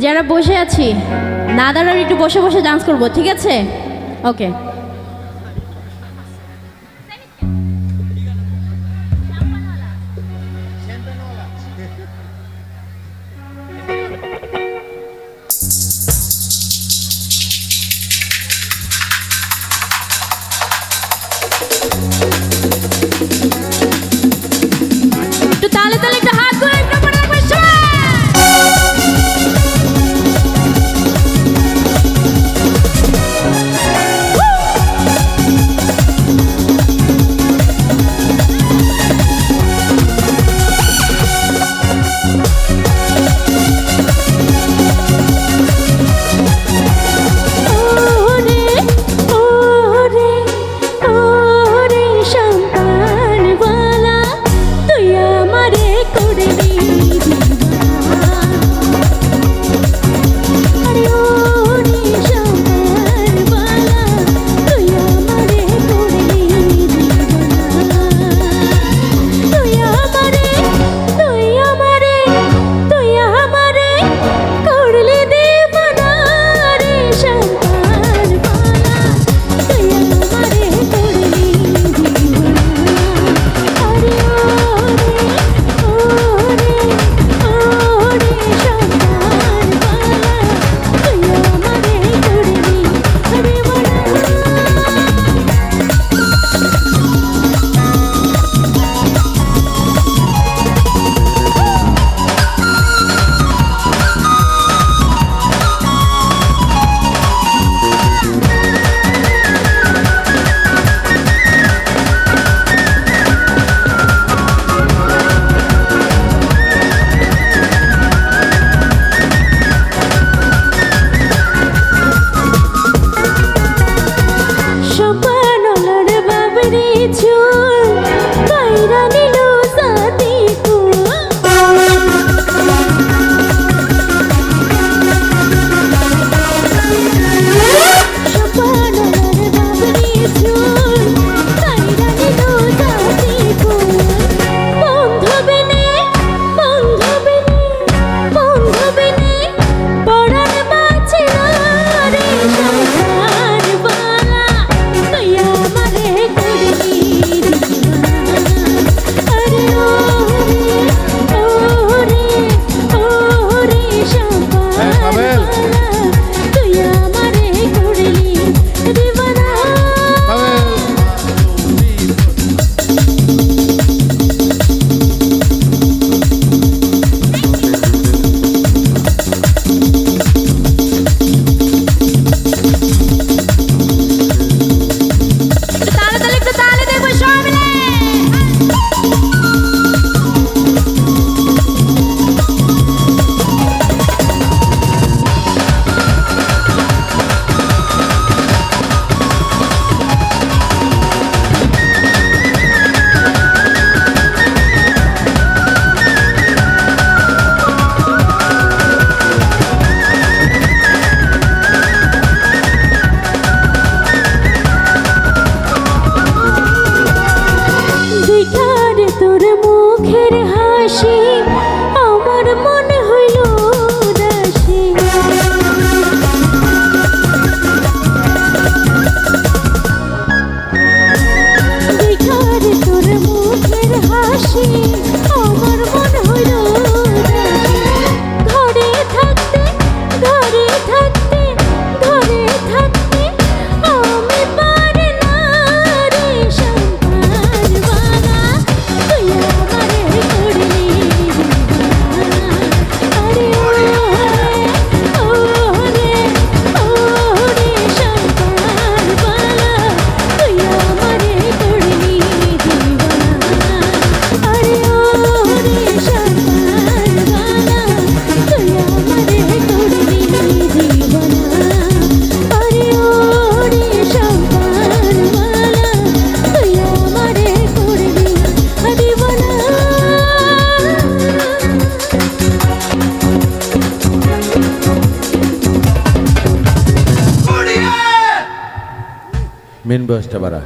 যারা বসে আছি না দাঁড়ার একটু বসে বসে ডান্স করব ঠিক আছে? ওকে மீன்பு அஷ்டபரா